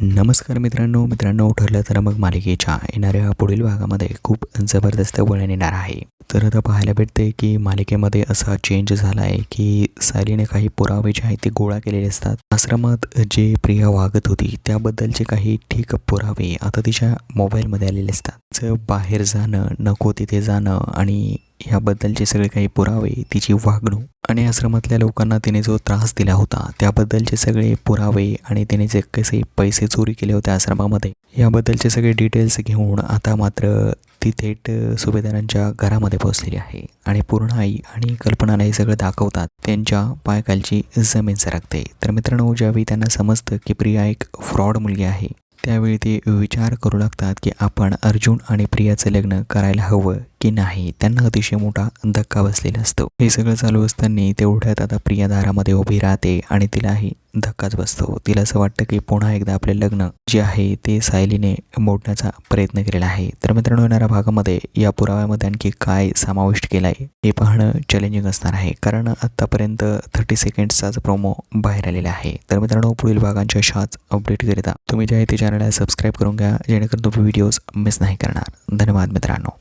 नमस्कार मित्रांनो मित्रांनो ठरलं तर मग मालिकेच्या येणाऱ्या पुढील भागामध्ये खूप जबरदस्त वळण येणार आहे. तर आता पाहायला भेटते की मालिकेमध्ये असा चेंज झाला आहे की सायलीने काही पुरावे जे आहेत ते गोळा केलेले असतात. आश्रमात जे प्रिया वागत होती त्याबद्दलचे काही ठीक पुरावे आता तिच्या मोबाईलमध्ये आलेले असतात. जर बाहेर जाणं नको तिथे जाणं आणि ह्याबद्दलचे सगळे काही पुरावे तिची वागणूक आणि आश्रमातल्या लोकांना तिने जो त्रास दिला होता त्याबद्दलचे सगळे पुरावे आणि तिने जे कसे पैसे चोरी केले होते आश्रमामध्ये याबद्दलचे सगळे डिटेल्स घेऊन आता मात्र ती थेट सुभेदारांच्या घरामध्ये पोहोचलेली आहे. आणि पूर्ण आई आणि कल्पनाला हे सगळं दाखवतात त्यांच्या पायकालची जमीन सरकते. तर मित्रांनो ज्यावेळी त्यांना समजतं की प्रिया एक फ्रॉड मुलगी आहे त्यावेळी ते विचार करू लागतात की आपण अर्जुन आणि प्रियाचं लग्न करायला हवं की नाही. त्यांना अतिशय मोठा धक्का बसलेला असतो. हे सगळं चालू असताना तेवढ्यात आता प्रिया दारामध्ये उभी राहते आणि तिलाही धक्काच बसतो. तिला असं वाटतं की पुन्हा एकदा आपले लग्न जे आहे ते सायलीने मोडण्याचा प्रयत्न केलेला आहे. तर मित्रांनो येणाऱ्या भागामध्ये या पुराव्यामध्ये आणखी काय समाविष्ट केला आहे हे पाहणं चॅलेंजिंग असणार आहे. कारण आत्तापर्यंत थर्टी सेकंड्सचाच प्रोमो बाहेर आलेला आहे. तर मित्रांनो पुढील भागांच्या अशाच अपडेट करिता तुम्ही जे आहे ते चॅनलला सबस्क्राईब करून घ्या जेणेकरून तुम्ही व्हिडिओज मिस नाही करणार. धन्यवाद मित्रांनो.